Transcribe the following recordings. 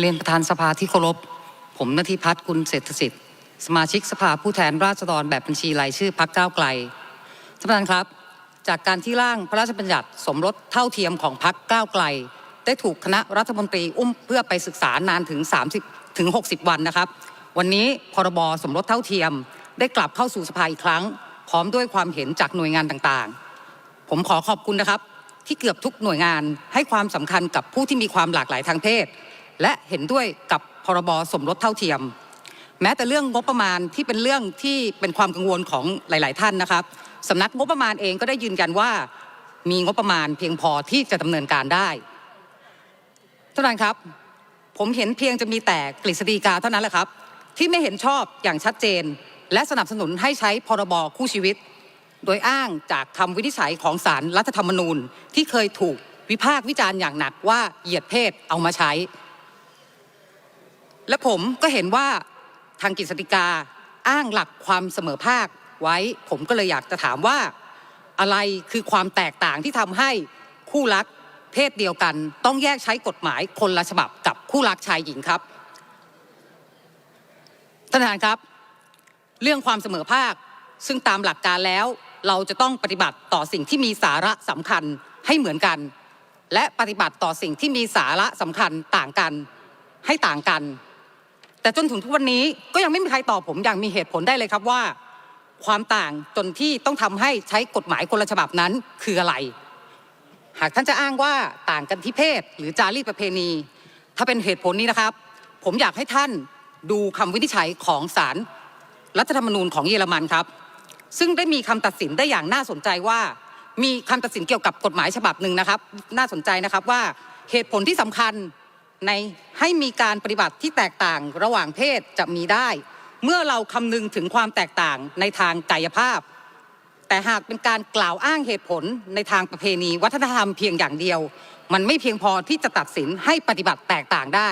เรียนประธานสภาที่เคารพ ผมนทิพัฒน์กุลเศรษฐสิทธิ์ สมาชิกสภาผู้แทนราษฎรแบบบัญชีรายชื่อพักก้าวไกล ท่านประธานครับ จากการที่ร่างพระราชบัญญัติสมรสเท่าเทียมของพักก้าวไกล ได้ถูกคณะรัฐมนตรีอุ้มเพื่อไปศึกษานานถึง 30 ถึง 60 วันนะครับ วันนี้พรบสมรสเท่าเทียม ได้กลับเข้าสู่สภาอีกครั้ง พร้อมด้วยความเห็นจากหน่วยงานต่างๆ ผมขอขอบคุณนะครับที่เกือบทุกหน่วยงานให้ความสำคัญกับผู้ที่มีความหลากหลายทางเพศ และเห็นด้วยกับพรบสมรสเท่าเทียม แม้แต่เรื่องงบประมาณที่เป็นเรื่องที่เป็นความกังวลของหลาย ๆ ท่านนะครับสำนักงบประมาณเองก็ได้ยืนยันว่ามีงบประมาณเพียงพอที่จะดำเนินการได้ท่านประธานครับ ผมเห็นเพียงจะมีแต่กฤษฎีกาเท่านั้นแหละครับ ที่ไม่เห็นชอบอย่างชัดเจน และสนับสนุนให้ใช้พรบคู่ชีวิต โดยอ้างจากคำวินิจฉัยของศาลรัฐธรรมนูญ ที่เคยถูกวิพากษ์วิจารณ์อย่างหนักว่าเหยียดเพศเอามาใช้ และผมก็เห็นว่าทางกฤษฎิกาอ้างหลักความเสมอภาคไว้ ผมก็เลยอยากจะถามว่า อะไรคือความแตกต่างที่ทำให้คู่รักเพศเดียวกัน ต้องแยกใช้กฎหมายคนละฉบับกับคู่รักชายหญิงครับท่านประธานครับ เรื่องความเสมอภาคซึ่งตามหลักการแล้วเราจะต้องปฏิบัติต่อสิ่งที่มีสาระสำคัญให้เหมือนกัน และปฏิบัติต่อสิ่งที่มีสาระสำคัญต่างกันให้ต่างกัน แต่จนถึงทุกวันนี้ก็ยังไม่มีใครตอบผมอย่างมีเหตุผลได้เลยครับว่า ความต่างจนที่ต้องทำให้ใช้กฎหมายคนละฉบับนั้นคืออะไร หากท่านจะอ้างว่าต่างกันที่เพศ หรือจารีตประเพณี ถ้าเป็นเหตุผลนี้นะครับ ผมอยากให้ท่านดูคำวินิจฉัยของศาลรัฐธรรมนูญของเยอรมันครับ ซึ่งได้มีคำตัดสินได้อย่างน่าสนใจว่า มีคำตัดสินเกี่ยวกับกฎหมายฉบับหนึ่งนะครับ น่าสนใจนะครับว่าเหตุผลที่สำคัญ ในให้มีการปฏิบัติที่แตกต่างระหว่างเพศจะมีได้ เมื่อเราคำนึงถึงความแตกต่างในทางกายภาพ แต่หากเป็นการกล่าวอ้างเหตุผลในทางประเพณี วัฒนธรรมเพียงอย่างเดียว มันไม่เพียงพอที่จะตัดสินให้ปฏิบัติแตกต่างได้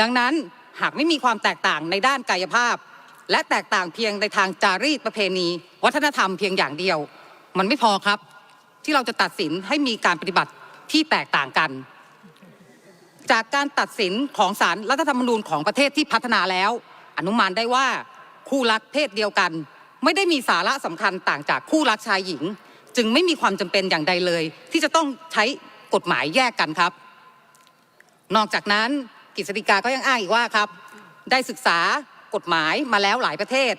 ดังนั้นหากไม่มีความแตกต่างในด้านกายภาพ และแตกต่างเพียงในทางจารีตประเพณี วัฒนธรรมเพียงอย่างเดียว มันไม่พอครับที่เราจะตัดสินให้มีการปฏิบัติที่แตกต่างกัน จากการตัดสินของศาลรัฐธรรมนูญของประเทศที่พัฒนาแล้ว อนุมานได้ว่าคู่รักเพศเดียวกัน ไม่ได้มีสาระสำคัญต่างจากคู่รักชายหญิง จึงไม่มีความจำเป็นอย่างใดเลย ที่จะต้องใช้กฎหมายแยกกันครับ นอกจากนั้นกฤษฎิกาก็ยังอ้างอีกว่าครับ ได้ศึกษากฎหมายมาแล้วหลายประเทศ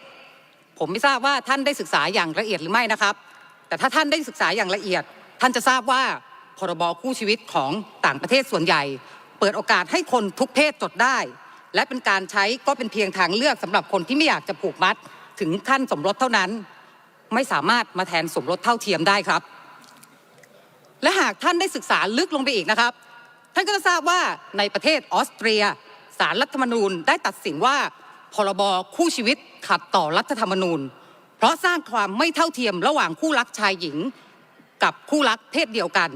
ผมไม่ทราบว่าท่านได้ศึกษาอย่างละเอียดหรือไม่นะครับ แต่ถ้าท่านได้ศึกษาอย่างละเอียด ท่านจะทราบว่าพรบคู่ชีวิตของต่างประเทศส่วนใหญ่ เปิดโอกาสให้คนทุกเพศจดได้ และเป็นการใช้ก็เป็นเพียงทางเลือกสำหรับคนที่ไม่อยากจะผูกมัดถึงขั้นสมรสเท่านั้น ไม่สามารถมาแทนสมรสเท่าเทียมได้ครับ และหากท่านได้ศึกษาลึกลงไปอีกนะครับ ท่านก็จะทราบว่าในประเทศออสเตรียศาลรัฐธรรมนูญได้ตัดสินว่าพรบคู่ชีวิตขัดต่อรัฐธรรมนูญ เพราะสร้างความไม่เท่าเทียมระหว่างคู่รักชายหญิง กับคู่รักเพศเดียวกัน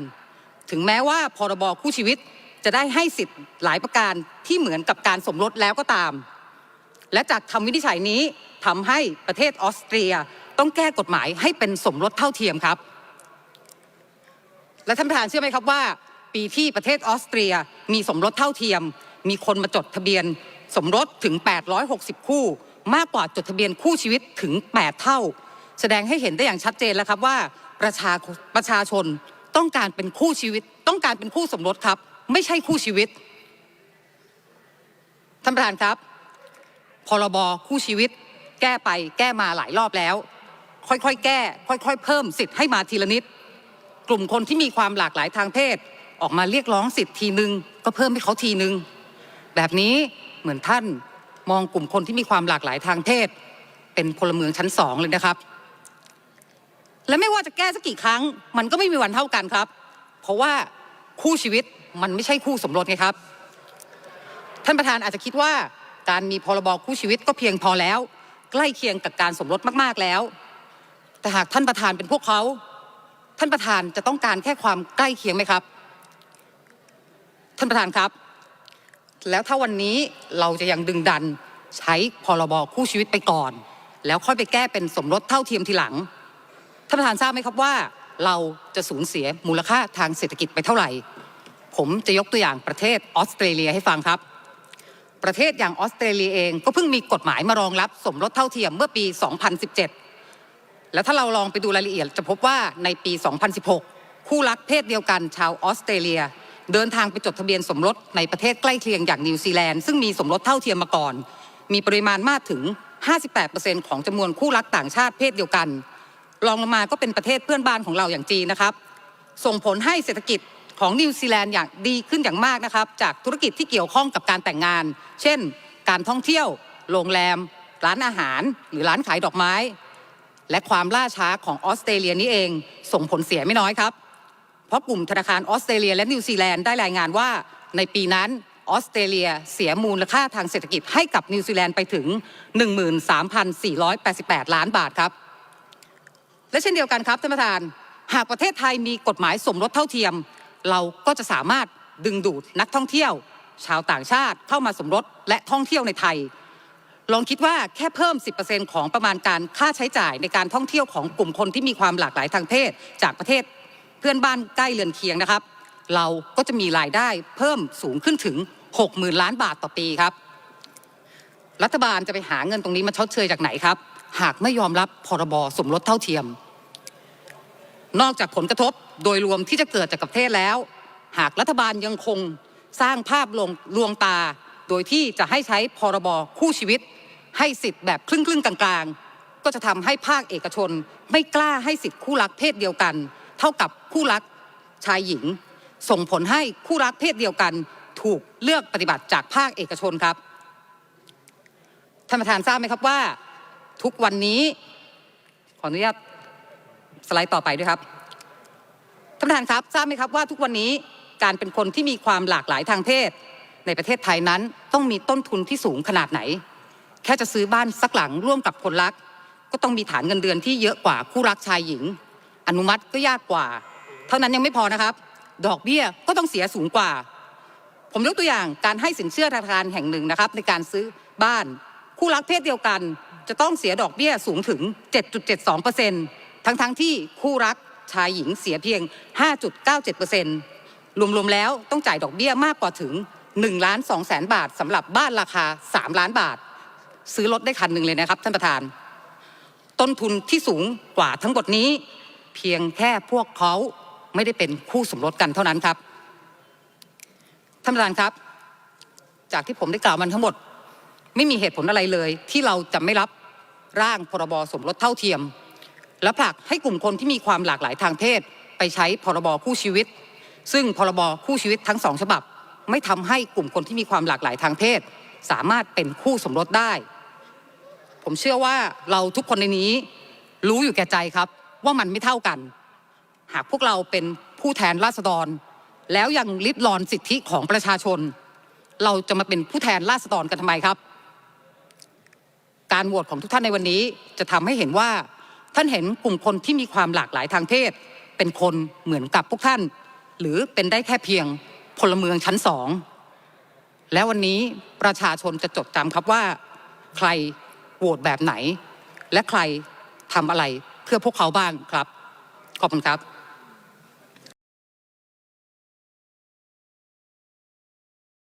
ถึงแม้ว่าพรบคู่ชีวิต จะได้ให้สิทธิ์หลายประการที่เหมือนกับการสมรสแล้วก็ตาม และจากคำวินิจฉัยนี้ทำให้ประเทศออสเตรียต้องแก้กฎหมายให้เป็นสมรสเท่าเทียมครับ และท่านประธานเชื่อไหมครับว่า ปีที่ประเทศออสเตรียมีสมรสเท่าเทียม มีคนมาจดทะเบียน สมรสถึง 860 คู่ มากกว่าจดทะเบียนคู่ชีวิตถึง 8 เท่า แสดงให้เห็นได้อย่างชัดเจนแล้วครับว่าประชาประชาชนต้องการเป็นคู่ชีวิต ต้องการเป็นคู่สมรสครับ ไม่ใช่คู่ชีวิต ท่านประธานครับ พรบคู่ชีวิต แก้ไปแก้มาหลายรอบแล้ว ค่อยๆ แก้ ค่อย ๆ เพิ่มสิทธิ์ให้มาทีละนิด กลุ่มคนที่มีความหลากหลายทางเพศ ออกมาเรียกร้องสิทธิ์ทีนึง ก็เพิ่มให้เขาทีนึง แบบนี้เหมือนท่านมองกลุ่มคนที่มีความหลากหลายทางเพศ เป็นพลเมืองชั้นสองเลยนะครับ และไม่ว่าจะแก้สักกี่ครั้ง มันก็ไม่มีวันเท่ากันครับ เพราะว่าคู่ชีวิต มันไม่ใช่คู่สมรสไงครับ ท่านประธานอาจจะคิดว่าการมีพรบคู่ชีวิตก็เพียงพอแล้ว ใกล้เคียงกับการสมรสมากๆแล้ว แต่หากท่านประธานเป็นพวกเขา ท่านประธานจะต้องการแค่ความใกล้เคียงไหมครับ ท่านประธานครับ แล้วถ้าวันนี้เราจะยังดึงดันใช้พรบคู่ชีวิตไปก่อน แล้วค่อยไปแก้เป็นสมรสเท่าเทียมทีหลัง ท่านประธานทราบไหมครับว่า เราจะสูญเสียมูลค่าทางเศรษฐกิจไปเท่าไหร่ ผมจะยกตัวอย่างประเทศออสเตรเลียให้ฟังครับ ประเทศอย่างออสเตรเลียเองก็เพิ่งมีกฎหมายมารองรับสมรสเท่าเทียมเมื่อปี 2017 แล้วถ้าเราลองไปดูรายละเอียดจะพบว่าในปี 2016 คู่รักเพศเดียวกันชาวออสเตรเลีย เดินทางไปจดทะเบียนสมรสในประเทศใกล้เคียงอย่างนิวซีแลนด์ซึ่งมีสมรสเท่าเทียมมาก่อน มีปริมาณมากถึง 58%ของจำนวนคู่รักต่างชาติเพศเดียวกันรองลงมาก็เป็นประเทศเพื่อนบ้านของเราอย่างจีนนะครับ ส่งผลให้เศรษฐกิจ ของนิวซีแลนด์อย่างดีขึ้นอย่างมากนะครับ จากธุรกิจที่เกี่ยวข้องกับการแต่งงาน เช่น การท่องเที่ยว โรงแรม ร้านอาหาร หรือร้านขายดอกไม้ และความล่าช้าของออสเตรเลียนี้เอง ส่งผลเสียไม่น้อยครับ เพราะกลุ่มธนาคารออสเตรเลียและนิวซีแลนด์ได้รายงานว่า ในปีนั้นออสเตรเลียเสียมูลค่าทางเศรษฐกิจให้กับนิวซีแลนด์ไปถึง 13,488 ล้านบาทครับ และเช่นเดียวกันครับท่านประธาน หากประเทศไทยมีกฎหมายสมรสเท่าเทียม เราก็จะสามารถดึงดูดนักท่องเที่ยว ชาวต่างชาติเข้ามาสมรสและท่องเที่ยวในไทย ลองคิดว่าแค่เพิ่ม 10%ของประมาณการค่าใช้จ่ายในการท่องเที่ยวของกลุ่มคนที่มีความหลากหลายทางเพศ จากประเทศเพื่อนบ้านใกล้เรือนเคียงนะครับ เราก็จะมีรายได้เพิ่มสูงขึ้นถึง 60,000 ล้านบาทต่อปีครับรัฐบาลจะไปหาเงินตรงนี้มาชดเชยจากไหนครับ หากไม่ยอมรับพรบสมรสเท่าเทียม นอกจากผลกระทบโดยรวมที่จะเกิดจากประเทศแล้ว หากรัฐบาลยังคงสร้างภาพลงลวงตา โดยที่จะให้ใช้พรบคู่ชีวิต ให้สิทธิ์แบบครึ่งครึ่งๆกลางๆ ก็จะทำให้ภาคเอกชน ไม่กล้าให้สิทธิ์คู่รักเพศเดียวกัน เท่ากับคู่รักชายหญิง ส่งผลให้คู่รักเพศเดียวกัน ถูกเลือกปฏิบัติจากภาคเอกชนครับท่านประธานทราบไหมครับว่า ทุกวันนี้ขออนุญาต สไลด์ต่อไปด้วยครับท่านประธานครับทราบไหมครับว่าทุกวันนี้การเป็นคนที่มีความหลากหลายทางเพศ ในประเทศไทยนั้นต้องมีต้นทุนที่สูงขนาดไหน แค่จะซื้อบ้านสักหลังร่วมกับคนรัก ก็ต้องมีฐานเงินเดือนที่เยอะกว่าคู่รักชายหญิง อนุมัติก็ยากกว่า เท่านั้นยังไม่พอนะครับ ดอกเบี้ยก็ต้องเสียสูงกว่า ผมยกตัวอย่างการให้สินเชื่อธนาคารแห่งหนึ่งนะครับ ในการซื้อบ้านคู่รักเพศเดียวกัน จะต้องเสียดอกเบี้ยสูงถึง 7.72% ทั้งๆทที่คู่รักชายหญิงเสียเพียง 5.97%รวมๆแล้วต้องจ่ายดอกเบี้ยมากกว่าถึง1ล้าน2แสนบาทสำหรับบ้านราคา 3 ล้านบาท ซื้อรถได้คันหนึ่งเลยนะครับท่านประธาน ต้นทุนที่สูงกว่าทั้งหมดนี้ เพียงแค่พวกเขาไม่ได้เป็นคู่สมรสกันเท่านั้นครับท่านประธานครับ จากที่ผมได้กล่าวมันทั้งหมด ไม่มีเหตุผลอะไรเลย ที่เราจะไม่รับร่างพรบสมรสเท่าเทียม และผลักให้กลุ่มคนที่มีความหลากหลายทางเพศ ไปใช้พรบคู่ชีวิต ซึ่งพรบคู่ชีวิตทั้งสองฉบับ ไม่ทำให้กลุ่มคนที่มีความหลากหลายทางเพศ สามารถเป็นคู่สมรสได้ ผมเชื่อว่าเราทุกคนในนี้ รู้อยู่แก่ใจครับ ว่ามันไม่เท่ากัน หากพวกเราเป็นผู้แทนราษฎร แล้วยังลิดรอนสิทธิของประชาชน เราจะมาเป็นผู้แทนราษฎรกันทำไมครับ การโหวตของทุกท่านในวันนี้จะทำให้เห็นว่า ท่านเห็นกลุ่มคนที่มีความหลากหลายทางเพศ เป็นคนเหมือนกับพวกท่าน หรือเป็นได้แค่เพียงพลเมืองชั้นสอง และวันนี้ประชาชนจะจดจำครับว่า ใครโหวตแบบไหน และใครทำอะไรเพื่อพวกเขาบ้างครับ ขอบคุณครับ